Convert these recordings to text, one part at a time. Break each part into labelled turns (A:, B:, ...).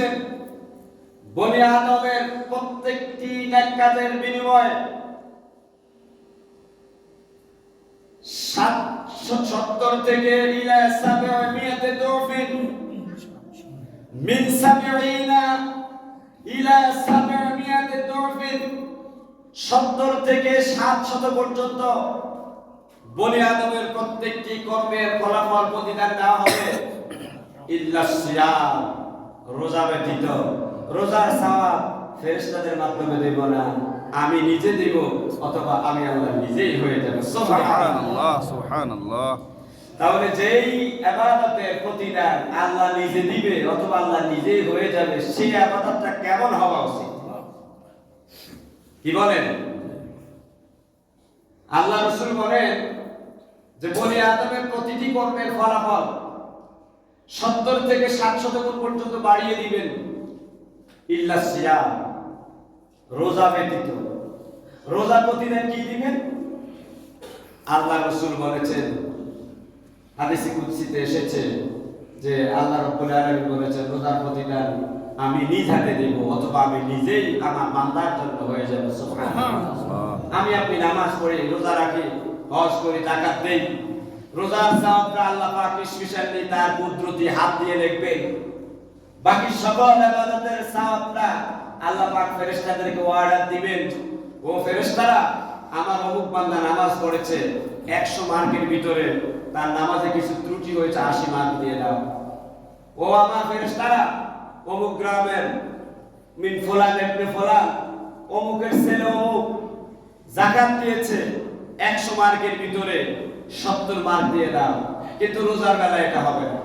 A: বলেছেন, বনি আদমের প্রত্যেকটি নেক বিনিময়ে সাতশো সত্তর থেকে ইলা সাবিয়া মিয়াতে মিন ইলা মিয়াতে সত্তর থেকে পর্যন্ত বনি আদমের প্রত্যেকটি কর্মের ফলাফল প্রতিদান দেওয়া হবে। ইল্লা রোজা ব্যতীত রোজার সওয়াব ফেরেশতাদের মাধ্যমে দেব না। আমি নিজে দেব অথবা আমি আল্লাহ নিজেই হয়ে যাব। সুবহানাল্লাহ।
B: সুবহানাল্লাহ।
A: তাহলে যেই ইবাদতের প্রতিদান আল্লাহ নিজে দিবে অথবা আল্লাহ নিজেই হয়ে যাবে সেই ইবাদতটা কেমন হওয়া উচিত? কি বলেন? আল্লাহ রসুল বলেন যে বনি আদমের প্রতিটি কর্মের ফলাফল সত্তর থেকে ষাট শতগুণ পর্যন্ত বাড়িয়ে দিবেন। ইল্লা সিয়াম। রোজা ব্যতীত। রোজা প্রতিদিন কি দিবেন? আল্লাহ রসুল বলেছেন হাদিসে কুদসিতে এসেছে যে আল্লাহ রব্বুল আলামিন বলেছেন রোজার প্রতিদান আমি নিজ হাতে দেব অথবা আমি নিজেই আমার বান্দার জন্য হয়ে যাব। আমি আপনি নামাজ পড়ি রোজা রাখি হজ করি জাকাত দেই। রোজার সওয়াবটা আল্লাহ পাক স্পেশালি তার কুদরতি হাত দিয়ে লিখবেন। বাকি সকল ইবাদতের সওয়াবটা আল্লাহ পাক ফেরেশতাদেরকে অর্ডার দিবেন। ও ফেরেশতারা, আমার অমুক বান্দা নামাজ পড়েছে 100 মার্কের ভিতরে তার নামাজে কিছু ত্রুটি হয়েছে 80 মার্ক দিয়ে দাও। ও আমার ফেরেশতারা, অমুক গ্রামের মিন ফুলান ইবনে ফুলান, অমুকের ছেলে অমুক জাকাত দিয়েছে, একশো মার্কের ভিতরে। সত্তর মার্ক দিয়ে দাও, কিন্তু রোজার বেলা এটা হবে না।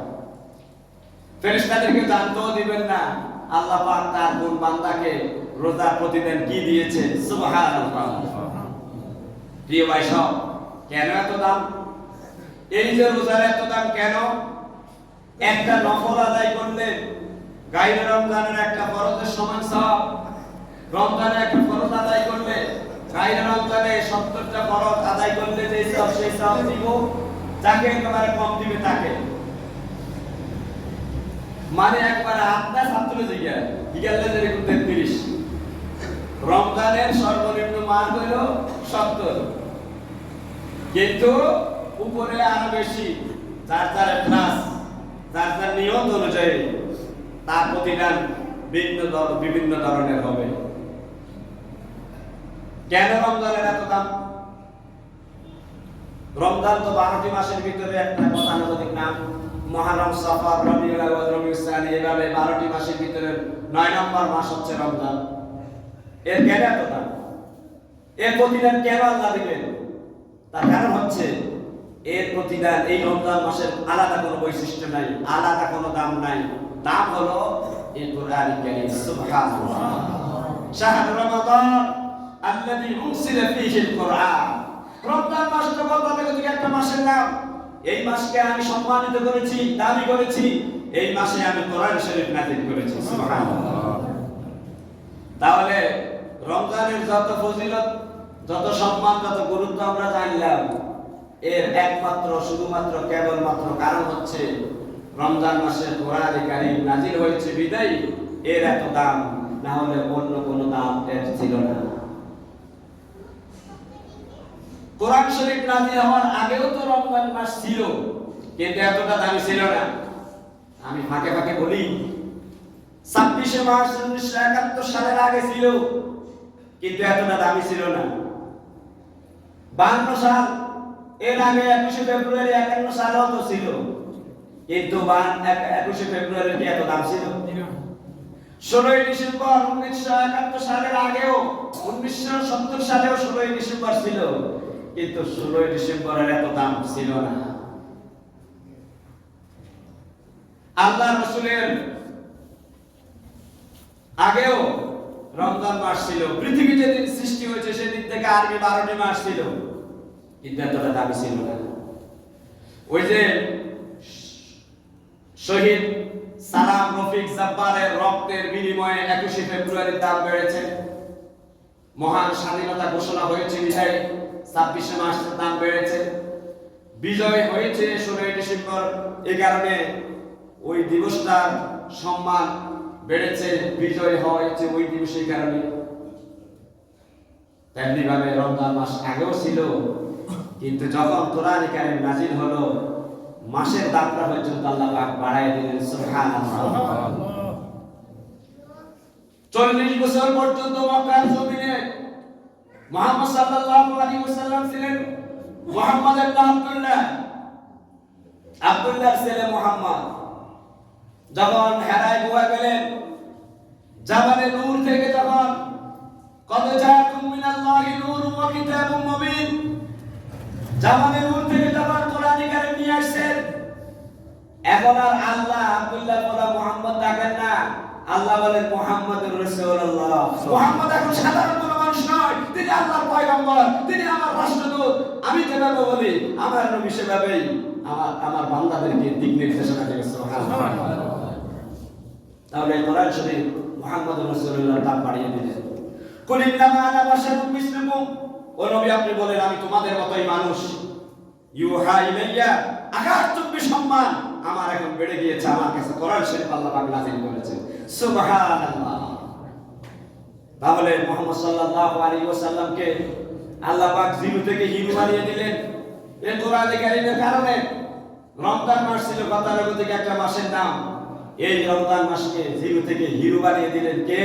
A: জানতেও দিবেন না, আল্লাহ পাক তার কোন বান্দাকে প্রতিদিন কি দিয়েছে। প্রিয় ভাই সব, কেন এত দাম? এই যে রোজার এত দাম কেন? একটা নফল আদায় করলে গাইরে রমজানের একটা ফরজের সমান সব রমজানে একটা ফরজ আদায় করলে সত্তরটা ফরজ আদায় করলে যে সব সেই সব দিব, যাকে কম দিবে তাকে। মানে আপনার ছাত্র জিজ্ঞা জিজ্ঞাসা রমজানের সর্বনিম্ন মান হইল সত্তর। কিন্তু উপরে আরও বেশি, যার যার যার যার নিয়ত অনুযায়ী, তার প্রতিদান ভিন্ন ধর- বিভিন্ন ধরনের হবে। কেন রমজানের এত দাম? রমজান তো বারোটি মাসের ভিতরে একটা গতানুগতিক নাম মহারম, সফর, রবিউল সানি, এভাবে বারোটি মাসের ভিতরে নয় নম্বর মাস হচ্ছে রমজান। এর কেন এত দাম? এর প্রতিদান কেন আল্লাহ দিবেন তার কারণ হচ্ছে, এর প্রতিদান এই রমজান মাসের আলাদা কোনো বৈশিষ্ট্য নাই, আলাদা কোনো দাম নাই। দাম হলো এই কোরআন কারীম সুবহানাল্লাহ। শাহর রমাদান। আল্লাযী উনসিলা ফীহি আল কোরআন রমজান মাস তো গতানুগতিক একটা মাসের নাম। এই মাসকে আমি সম্মানিত করেছি, দাবি করেছি। এই মাসে আমি কোরআন শরীফ নাযিল করেছি, সুবহানাল্লাহ। তাহলে রমজানের যত ফজিলত, যত সম্মান যত গুরুত্ব আমরা জানলাম। এর একমাত্র, শুধুমাত্র, কেবলমাত্র কারণ হচ্ছে রমজান মাসের কোরআনে কারিম নাজিল হয়েছে বিদায়। এর এত দাম, না হলে অন্য কোনো দাম এর ছিল না। কোরআন শরীফ নাজিল হওয়ার আগেও তো রমজান মাস ছিল, কিন্তু এতটা দামি ছিল না। আমি ফাঁকে ফাঁকে বলি, ছাব্বিশে মার্চ উনিশশো একাত্তর সালের আগে ছিল, কিন্তু এতটা দামি ছিল না। বান্ন সাল, এর আগে একুশে ফেব্রুয়ারি একান্ন সালেও তো ছিল, কিন্তু একুশে ফেব্রুয়ারি এত দাম ছিল। ষোলোই ডিসেম্বর উনিশশো একাত্তর সালের আগেও, উনিশশো সত্তর সালেও ষোলোই ডিসেম্বর ছিল কিন্তু ষোলোই ডিসেম্বরের এত দাম ছিল না। আল্লাহ রসুলের আগেও রমজান মাস ছিল, পৃথিবী যেদিন সৃষ্টি হয়েছে সেদিন থেকে আরবি বারোটি মাস ছিল, কিন্তু এতটা দাবি ছিল না। ওই যে শহীদ সালাম রফিক জাব্বারের রক্তের বিনিময়ে একুশে ফেব্রুয়ারির দাম বেড়েছে। মহান স্বাধীনতা ঘোষণা হয়েছে বিধায় ছাব্বিশে মাসের দাম বেড়েছে। বিজয় হয়েছে ষোলোই ডিসেম্বর। এই কারণে ওই দিবসটার সম্মান বেড়েছে বিজয় হয়েছে ওই দিবসের কারণে। তেমনি ভাবে রমজান মাস আগেও ছিল কিন্তু যখন কোরআন কারিম নাজিল হলো মাসের দামটা পর্যন্ত আল্লাহ পাক বাড়ায় দিলেন সুবহানাল্লাহ। চল্লিশ বছর পর্যন্ত মক্কার জমিনে মোহাম্মদ সাল্লাল্লাহু আলাইহি ওয়াসাল্লাম ছিলেন মোহাম্মদ ইবনে আব্দুল্লাহ। আব্দুল্লাহর ছেলে মোহাম্মদ। যখন হেরায় গুহা গেলেন জাবালে নূর থেকে যখন কত জাআকুম মিনাল্লাহি নূরুন ওয়া কিতাবুম মুবিন জাবালে নূর থেকে যখন কোরআন কারীম নিয়ে আসছেন, এখন আর আল্লাহ আব্দুল্লাহ বলা মোহাম্মদ ডাকেন না। আল্লাহ বলেন মোহাম্মদুর রাসূলুল্লাহ। মোহাম্মদ এখন সাধারণ কোনো মানুষ নয়। তিনি আল্লাহর পয়গম্বর তিনি আমার রাষ্ট্রদূত। আমি যেভাবে বলি আমার নবী সেভাবেই আমার আমার বান্দাদেরকে দিক নির্দেশনা সুবহানাল্লাহ। তাহলে কোরআন শরীফ মুহাম্মদুর রাসূলুল্লাহ দাম বাড়িয়ে দিলেন কুল ইন্নামা আনা বাশারুম মিসলুকুম। ও নবী আপনি বলেন আমি তোমাদের মতোই মানুষ। ইউহা ইলাইয়া আকাশ চুম্বি সম্মান। আমার এখন বেড়ে গিয়েছে, আমার কাছে কোরআন শরীফ আল্লাহ পাক নাযিল করেছেন। সুবহানাল্লাহ। তাহলে সাল্লাল্লাহু আলাইহি ওয়াসাল্লামকে আল্লাহ পাক থেকে বানিয়ে দিলেন। কারণে রমজান মাস ছিল একটা মাসের নাম। এই রমজান মাসকে জিরো থেকে হিরো বানিয়ে দিলেন কে?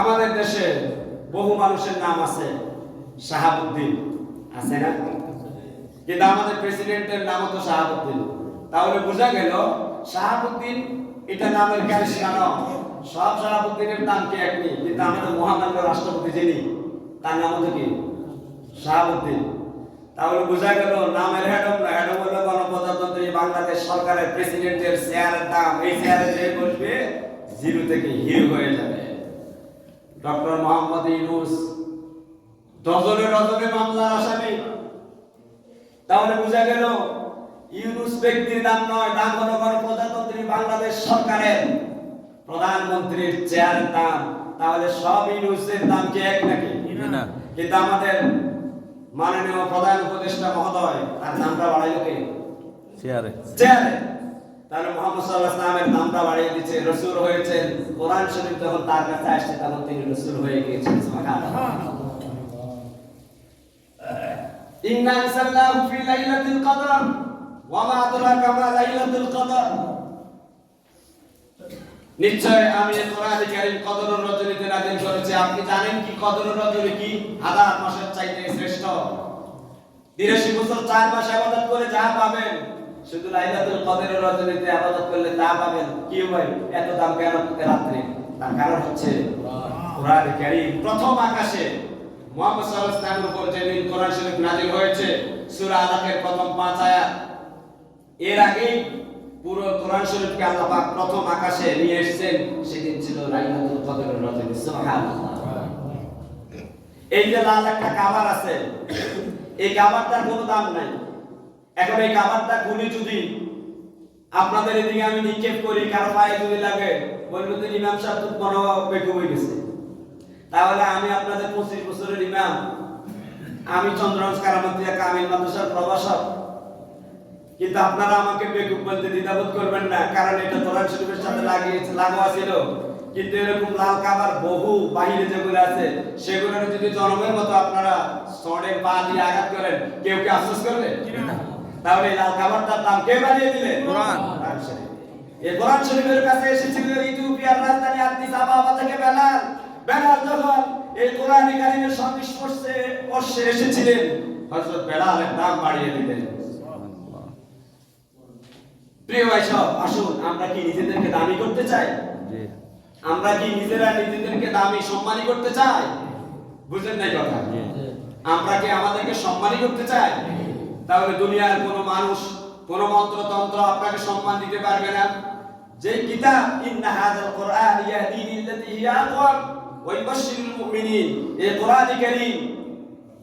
A: আমাদের দেশে বহু মানুষের নাম আছে শাহাবুদ্দিন। আছে না? কিন্তু আমাদের প্রেসিডেন্টের নামও তো শাহাবুদ্দিন। তাহলে বোঝা গেল শাহাবুদ্দিন এটা নামের ক্যারিশমানো সব শাহাবুদ্দিনের নাম কি একই কিন্তু আমাদের মহামান্য রাষ্ট্রপতি যিনি, তার নাম হতো কি? শাহাবুদ্দিন। তাহলে বোঝা গেল নামের হেডম না হেডম হলো গণপ্রজাতন্ত্রী বাংলাদেশ সরকারের প্রেসিডেন্টের চেয়ারের দাম। এই চেয়ারে যে বসবে, জিরো থেকে হিরো হয়ে যাবে। ডক্টর মোহাম্মদ ইউনুস। ডজনে ডজনে মামলার আসামি। তাহলে বোঝা গেল ইউনুস ব্যক্তির নাম নয় নাম হলো গণপ্রজাতন্ত্রী বাংলাদেশ সরকারের প্রধানমন্ত্রীর চেয়ারের দাম তাহলে সব ইউনুসের দাম কি এক নাকি?
B: না।
A: কিন্তু আমাদের মাননীয় প্রধান উপদেষ্টা মহোদয় তার নামটা বাড়াইলো কে?
B: চেয়ারে।
A: চেয়ারে। তাহলে মোহাম্মদ সাল্লাহ ইসলামের নামটা বাড়িয়ে দিচ্ছে রসুল হয়েছেন। কোরআন শরীফ যখন তার কাছে আসছে, তখন তিনি রসুল হয়ে গিয়েছেন আনসালনাহু ফি লাইলাতিল কদর, ওয়া মা আদরাকা মা লাইলাতুল কদর। নিশ্চয় আমি কোরআন কারীম কদর রজনীতে নাযিল করেছি। আপনি জানেন কি কদর রজনী কি? হাজার মাসের চাইতে শ্রেষ্ঠ। তিরাশি বছর চার মাস আবাদত করে যা পাবেন শুধু লাইলাতুল কদরের রজনীতে আবাদত করলে তা পাবেন, কি ভাই এত দাম কেন রাত্রে। তার কারণ হচ্ছে কোরআন কারীম প্রথম আকাশে মুহাম্মদ সাল্লাল্লাহু আলাইহি উপর যেদিন কোরআন শরীফ নাযিল হয়েছে, সূরা আলাকের প্রথম পাঁচ আয়াত, এর আগেই পুরো কোরআন শরীফকে আল্লাহ পাক প্রথম আকাশে নিয়ে এসেছেন। সেদিন ছিল লাইলাতুল কদরের রজনী। সুবহানাল্লাহ। এই যে লাল একটা কাবার আছে, এই কাবারটার কোনো দাম নাই। এখন এই কাবারটা খুলি যদি আপনাদের এদিকে আমি নিক্ষেপ করি, কারও পায়ে যদি লাগে, বলব তো ইমাম সাহেব তো বড় বেকুব হয়ে গেছে। তাহলে আমি আপনাদের পঁচিশ বছরের ইমাম। আমি চন্দ্রগঞ্জ কারামতিয়া কামিল মাদ্রাসার প্রভাষক। কিন্তু আপনারা আমাকে বেকুব বলতে দ্বিধাবোধ করবেন না, কারণ এটা কোরআন শরীফের সাথে লাগিয়েছে লাগোয়া ছিল। কিন্তু এরকম লাল কাবার বহু বাহিরে যেগুলো আছে, সেগুলোর যদি জনমের মতো আপনারা সড়ে পা দিয়ে আঘাত করেন, কেউ কি আশ্বাস করবে? তাহলে লাল দাম কে বাড়িয়ে দিলেন
B: কোরআন।
A: কোরআন এই কোরআন শরীফের কাছে এসেছিল ইথিওপিয়ার রাজধানী আদিস আবাবা থেকে বেলাল। বেলাল যখন এই কোরআন কারিমের সংস্পর্শে স্পর্শে এসেছিলেন হযরত বেলালের দাম বাড়িয়ে দিলেন। প্রিয় ভাই সব আসুন আমরা কি নিজেদেরকে দামি করতে চাই? আমরা কি নিজেরা নিজেদেরকে দামি সম্মানী করতে চাই? বুঝলেন নাই কথা? আমরা কি আমাদেরকে সম্মানী করতে চাই? তাহলে দুনিয়ার কোনো মানুষ, কোনো মন্ত্রতন্ত্র আপনাকে সম্মান দিতে পারবে না। যে কিতাব, ইন্না হাযাল কোরআন ইয়াহদি লিল্লাতি হিয়া আকওয়াম ওয়া ইউবাশশিরুল মুমিনিন। এই কোরআন কারীম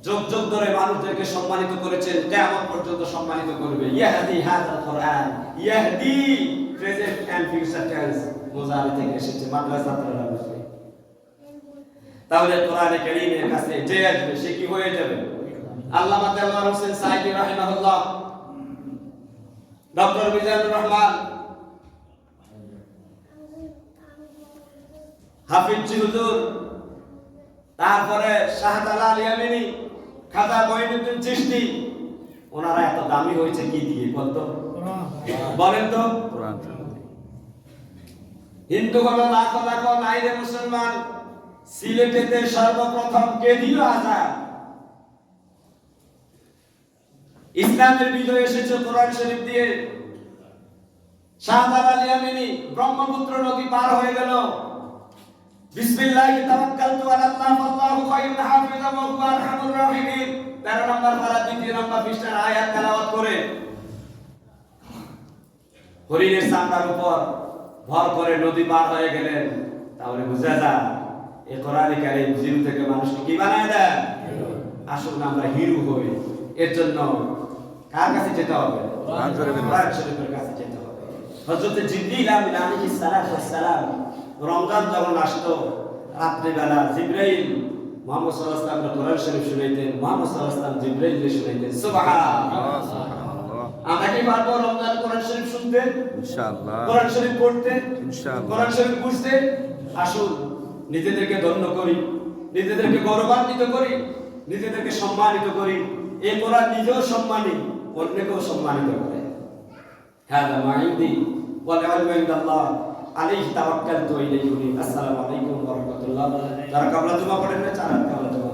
A: যুগ যুগ ধরে মানুষদেরকে সম্মানিত করেছেন, কিয়ামত পর্যন্ত সম্মানিত করবে। ইয়াহদি হাযাল কোরআন, ইয়াহদি প্রেজেন্ট এন্ড ফিউচার টেন্স। মুজারি থেকে এসেছে মাদ্রাসাতরা বুঝবে। তাহলে কোরআনে কারীমের কাছে যে আসবে, সে কি হয়ে যাবে? আল্লামা দেওয়ার হোসেন সাইদি রাহিমাহুল্লাহ, ডক্টর মিজানুর রহমান, হাফিজ জি হুজুর, তারপরে শাহজালাল ইয়ামিনী, খাজা মঈনুদ্দিন চিশতি, ওনারা এত দামি হয়েছে কি দিয়ে বলতো? বলেন তো। হিন্দু হলো লাখ লাখ নাইরে মুসলমান, সিলেটেতে সর্বপ্রথম কে দিল আজাদ? ইসলামের বিজয় এসেছে কোরআন শরীফ দিয়ে। ইয়ামিনী ব্রহ্মপুত্র নদী পার হয়ে গেল। বিসমিল্লাহি আল্লাহু হাফিজা ওয়া হুয়া আরহামুর রাহিমিন। 13 নম্বর পারা নম্বর পৃষ্ঠার আয়াত তেলাওয়াত করে। হরিণের চামড়ার উপর ভর করে নদী পার হয়ে গেলেন। তাহলে বুঝা যায় এ কোরআনে কারিম জিরো থেকে মানুষকে কি বানায় দেয় আসুন, আমরা হিরু হই। এর জন্য কার কাছে যেতে হবে?
B: কোরআন শরীফের কাছে।
A: যেতে হবে। হযরত জিবরিল আমিন আলাইহিস সালাতু ওয়াস সালাম রমজান যখন আসতো রাত্রিবেলা জিবরাইল মুহাম্মদ সাল্লাল্লাহু আলাইহি ওয়াসাল্লাম কোরআন শরীফ শুনাইতেন মুহাম্মদ সাল্লাল্লাহু আলাইহি ওয়াসাল্লাম জিবরাইলকে শুনাইতেন সুবহানাল্লাহ। আমরা কি পারব রমজান কোরআন শরীফ শুনতে?
B: ইনশাআল্লাহ।
A: কোরআন শরীফ পড়তে?
B: ইনশাআল্লাহ।
A: কোরআন শরীফ বুঝতে? আসুন নিজেদেরকে ধন্য করি নিজেদেরকে গৌরবান্বিত করি নিজেদেরকে সম্মানিত করি। এ নিজেও সম্মানী, অন্যকেও সম্মানিত করে। হ্যাঁ মাইদি বলে আসসালামু আলাইকুম ওয়া রাহমাতুল্লাহ যারা জমা পড়েন না চার কাবলা জমা